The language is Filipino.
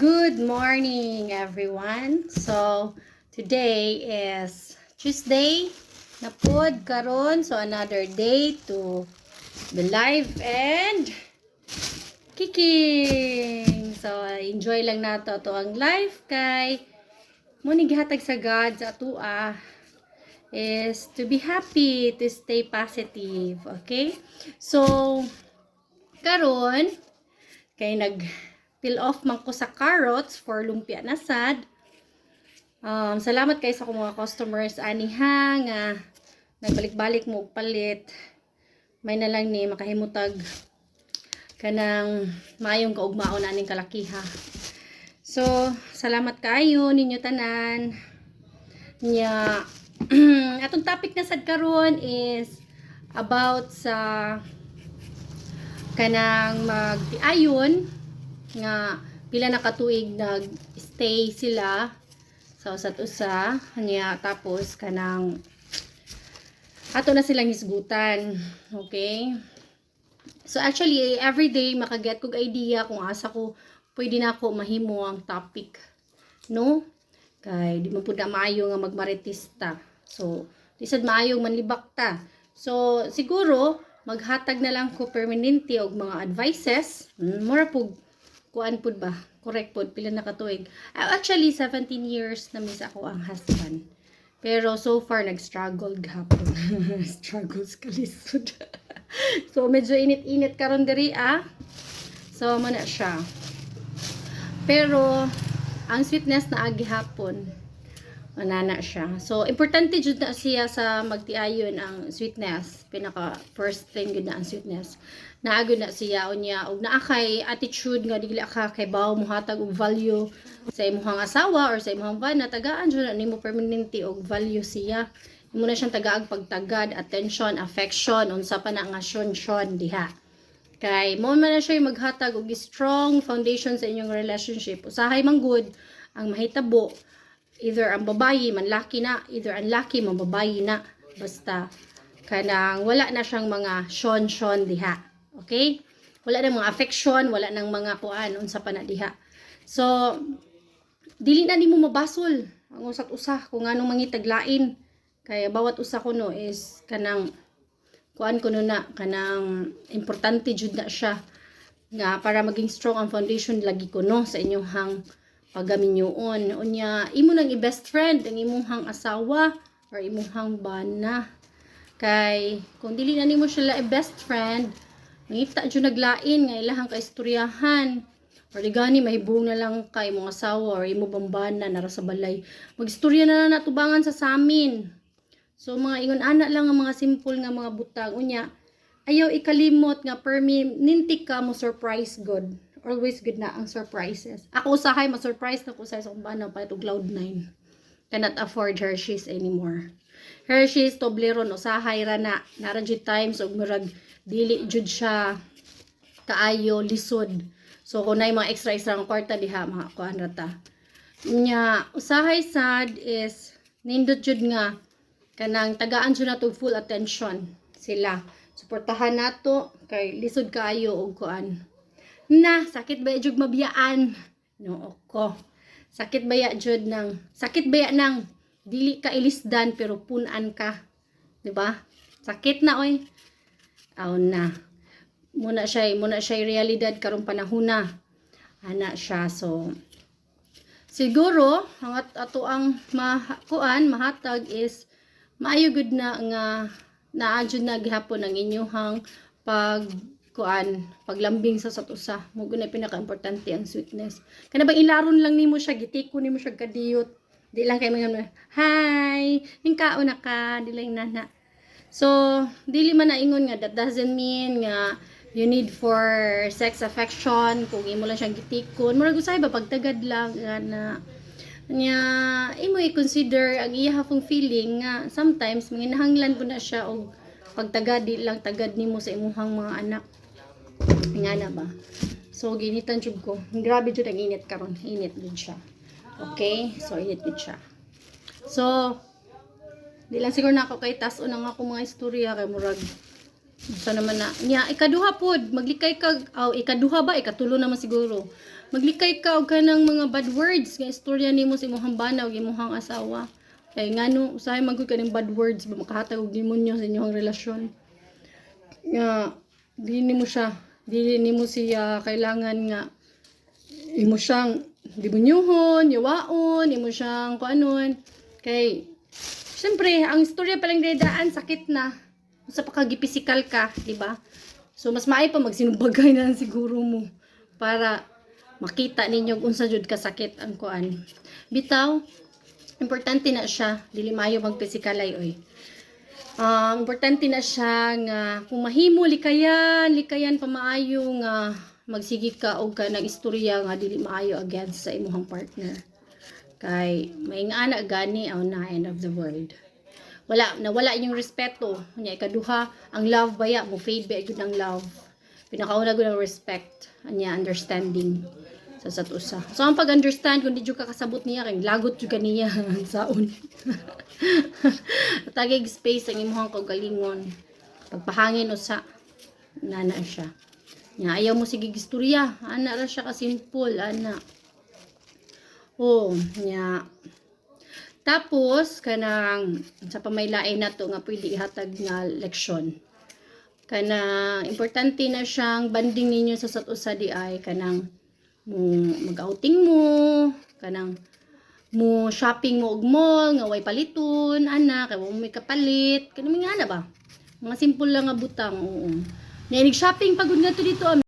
Good morning, everyone. So, today is Tuesday na pod karon so another day to the live and kicking. So, enjoy lang nato to ang live kay mo gihatag sa God sa atua is to be happy, to stay positive, okay? So, karon kay nag peel off man ko sa carrots for lumpia na sad. Um, salamat kay sa mga customers ani ha nga nagbalik-balik mo palit. May na lang ni makahimutag kanang maayong kaugmaon aning kalakiha. So, salamat kaayo ninyo tanan. Nya atong topic na sad karon is about sa kanang magtiayon nga pila na katuig nag-stay sila sa usat usa. Niya tapos kanang ato na silang hisgutan. Okay? So actually every day makaget kog idea kung asa ko pwede na ako mahimo ang topic no? Kay di man pud na maayo nga magmaritista. So di sad maayo manlibak ta. So siguro maghatag na lang ko permanente og mga advices. Mm, mura pug kuan pud ba? Correct pud pila na katuig Ah, actually 17 years na miss ako ang husband. Pero so far nag-struggle gahapon. Struggles kalisod. So medyo init-init karon diri ah. So mo siya. Pero ang sweetness na agi hapon manana siya. So, importante jud na siya sa magtiayon ang sweetness. Pinaka first thing gud na ang sweetness. Naagod na siya unya og naa kay attitude nga dili ka kay bawo mohatag og value sa imong asawa or sa imong bana tagaan jud na nimo permanente og value siya. Imo na siyang tagaag pagtagad, attention, affection, unsa pa na nga shon diha. Kay mo man na siya maghatag og strong foundation sa inyong relationship. Usahay man good ang mahitabo either ang babayi manlaki na, either ang laki man babayi na. Basta kanang wala na siyang mga shon-shon diha. Okay? Wala na mga affection, wala nang mga kuan unsa pa na diha. So dili na nimo mabasol ang usat usa kung anong mangitaglain. Kaya bawat usa kuno is kanang kuan kuno na kanang importante jud na siya nga para maging strong ang foundation lagi kuno sa inyong hang pagaminyoon. Unya, imo nang i-best friend ang imong hang asawa or imong hang bana. Kay, kung dili na nimo sila i-best friend, mangita jud naglain nga ilahang kaistoryahan. Or gani mahibong na lang kay imong asawa or imo bambana nara sa balay. Magistorya na lang natubangan sa samin. So mga ingon ana lang ang mga simple nga mga butang unya. Ayaw ikalimot nga permanente ka mo surprise God always good na ang surprises. Ako usahay ma-surprise na ko sa isang bana pa ito Cloud9. Cannot afford Hershey's anymore. Hershey's Toblerone usahay ra na nara jud times og murag dili jud siya kaayo lisod. So kung nay mga extra extra ng kwarta diha mga kuan ra ta. Nya usahay sad is nindot jud nga kanang tagaan jud nato full attention sila. Suportahan nato kay lisod kaayo og kuan na sakit ba jud mabiyaan no ko sakit baya jud nang sakit baya nang dili ka ilisdan pero punan ka. Di ba sakit na oy. Aw na. Muna siya muna siya realidad karong panahon na. Ana siya so siguro ang at ato ang makuan mahatag is maayo gud na nga naa jud na gihapon ang inyong pag kuan paglambing sa satusa mo guna pinaka-importante ang sweetness. Kana bang ilaron lang nimo siya gitiko nimo siya kadiyot di lang kay mga hi hingkaon na ka. Di lang nana so dili man na ingon nga that doesn't mean nga you need for sex affection kung imo lang siyang gitikon murag usay ba pagtagad lang na. Nya imo i-consider ang iya hapong feeling nga sometimes manginahanglan po na siya og pagtagad di lang tagad nimo sa imuhang mga anak nga na ba? So ginitan jud ko. Grabe jud ang init karon. Init jud siya. Okay? So init jud siya. So di lang siguro na ako kay tas unang ako mga istorya kay murag Sa naman na, niya, ikaduha pod, maglikay ka, aw, ikaduha ba, ikatulo naman siguro. Maglikay ka og kanang mga bad words, nga istorya nimo sa imong bana og imong asawa. Kay ngano, usahay man gud kaning bad words, ba makahatag og demonyo sa inyong relasyon. Nga, di nimo siya, di nimo siya kailangan nga imo siyang demonyohon, yawaon, imo siyang kuanon. Kay, syempre, ang istorya palang daan sakit na sa pagkagipisikal ka, di ba? So mas maay pa magsinumbagay na lang siguro mo para makita ninyo kung sa jud kasakit ang kuan. Bitaw, importante na siya, dili maayo magpisikalay oy. Um, importante na siya nga kung mahimo likayan, likayan pa nga magsigi ka og ka ng istorya nga dili maayo against sa imong partner. Kay may nga ana gani ang na end of the world. Wala nawala yung respeto. Nya ikaduha ang love baya mo fade ba gyud ang love? Pinakauna gyud ang respect anya understanding sa sat usa. So ang pag-understand kung di jud ka kasabot niya kay lagot jud kaniya saon tagig space ang imong kaugalingon. Pagpahangin usa nana siya. Nya ayaw mo sige istorya ana ra siya ka simple ana. Oh nya. Tapos, kanang sa pamaylain na to nga pwede ihatag nga leksyon. Kanang importante na siyang banding ninyo sa sat usa di ay kanang mo mag-outing mo, kanang mo shopping mo og mall nga way paliton, ana kay mo may kapalit, kanang mga ana ba? Mga simple lang nga butang, oo. Niya shopping pagod nga to dito, ah.